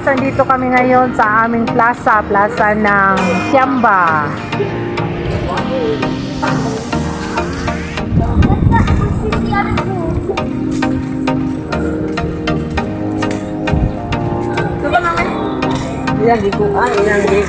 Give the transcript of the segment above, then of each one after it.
guys, nandito kami ngayon sa aming plaza, plaza ng Kiamba. Ilang di ko, ah, ilang di.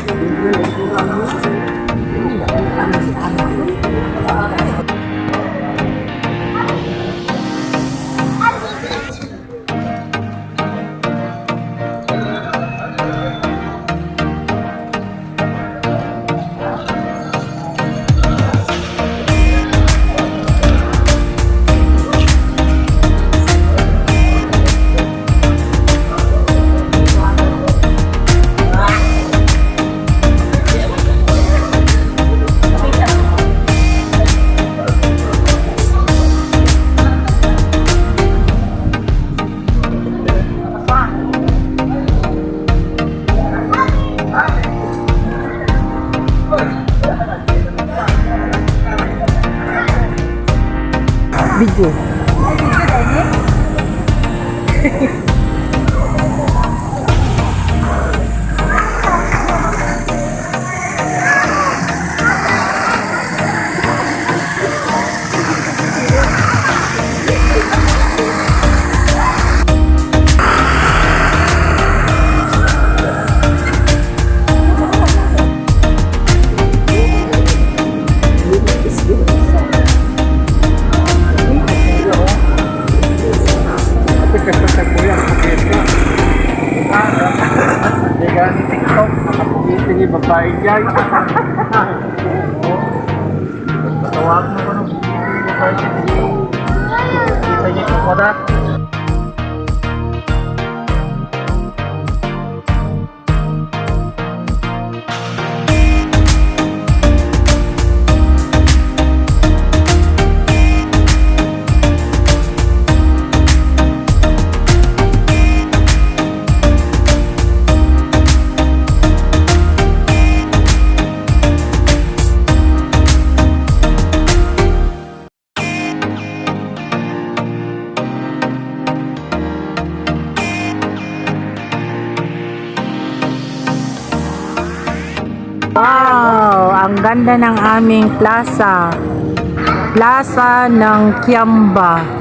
Nakapugitin yung babae dyan. Tawag mo ko TikTok. Kita niya yung kodak. Ganda ng aming plaza. Plaza ng Kiamba.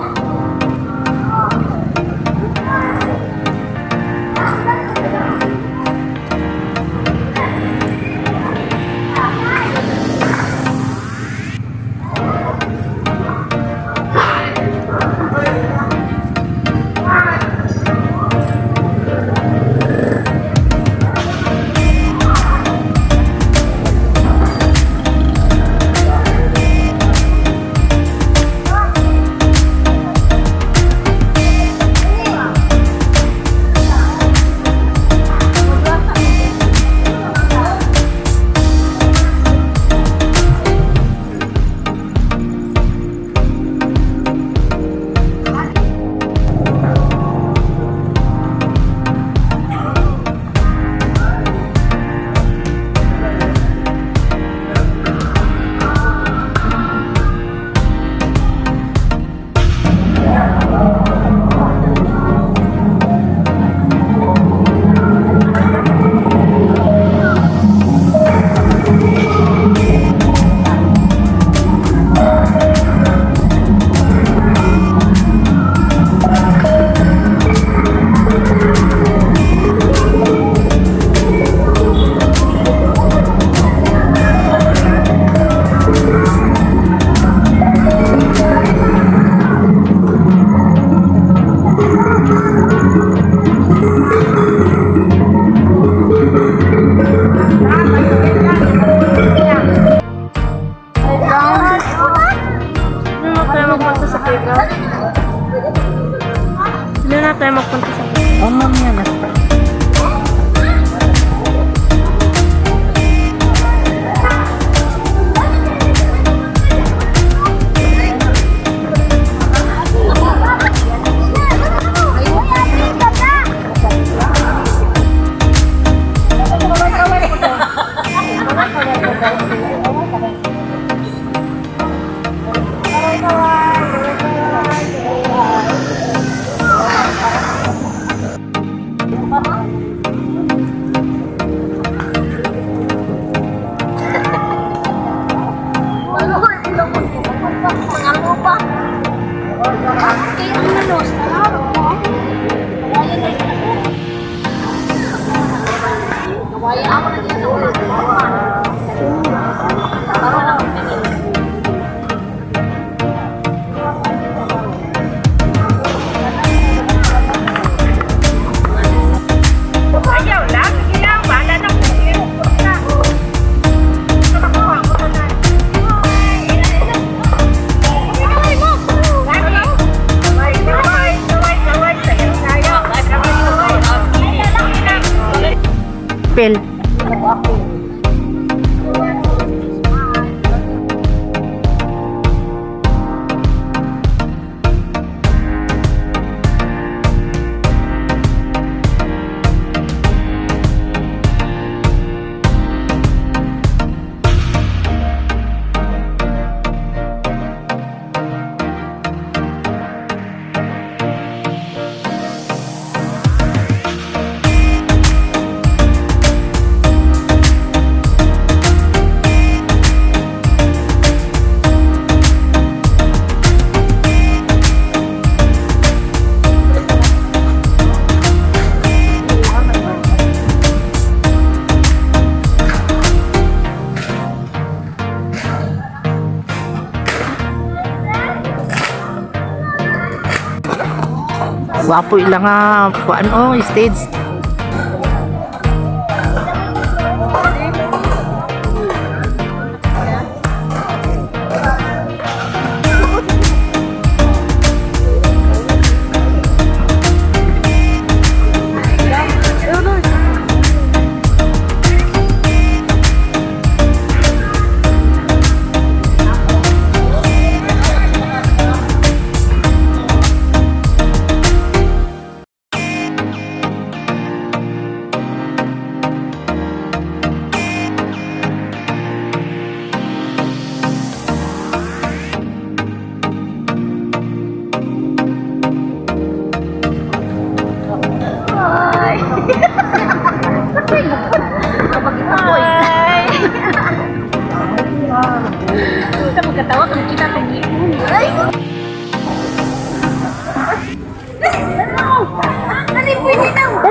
papel. Wapo ilang nga ano stage.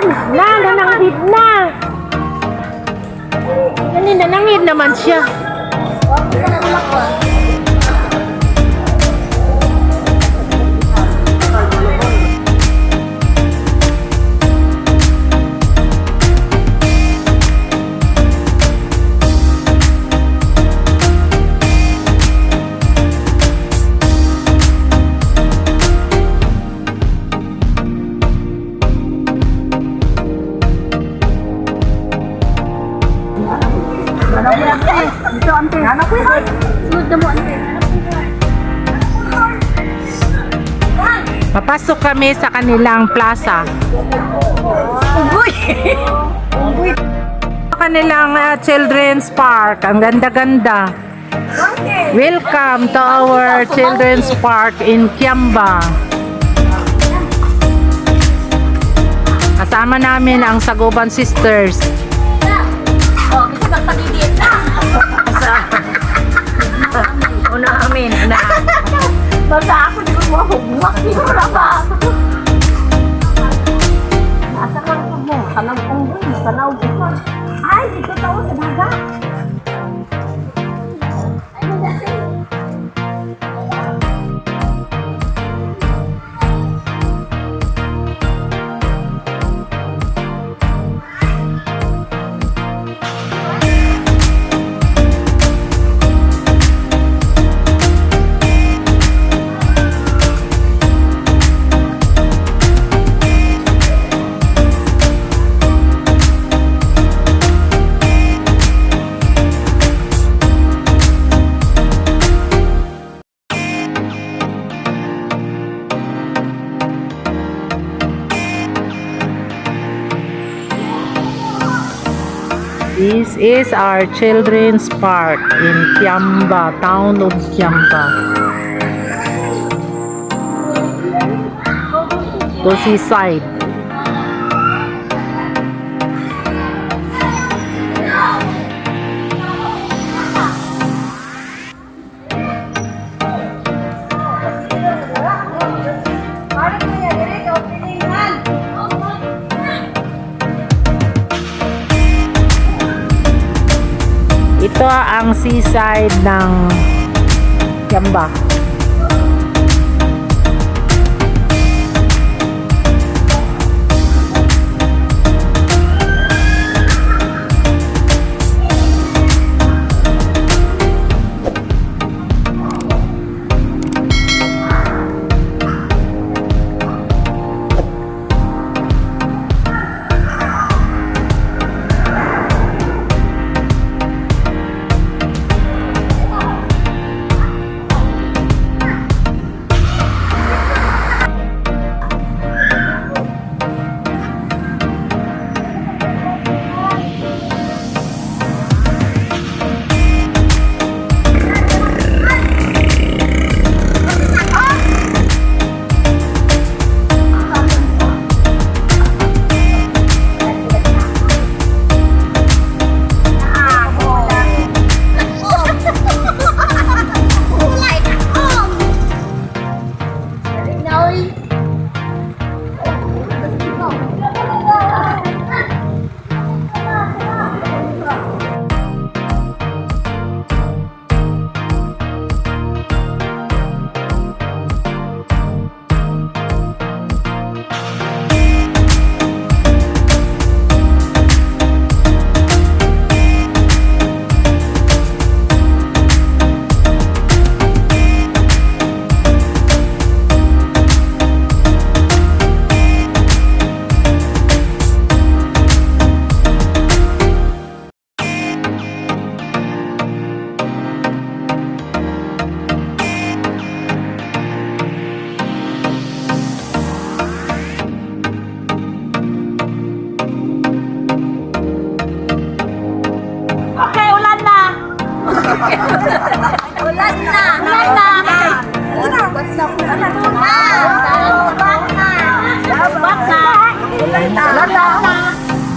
Na, nananghid na. Ano, nananghid naman siya. Papasok kami sa kanilang plaza. Sa kanilang uh, children's park. Ang ganda-ganda. Welcome to our children's park in Kiamba. Kasama namin ang Saguban Sisters. Una amin, una. Basta ako, di mo buwak. Di ko na ba? Nasa ka mo? Tanaw kong rin. Tanaw is our children's park in Kiamba, town of Kiamba. To seaside. Ito ang seaside ng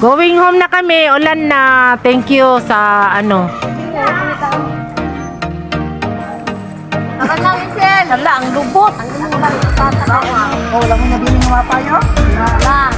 Going home na kami. Ulan na. Thank you sa ano. Wala, ang lubot. Ang lubot. Wala mo nabili ng mapayo? Wala.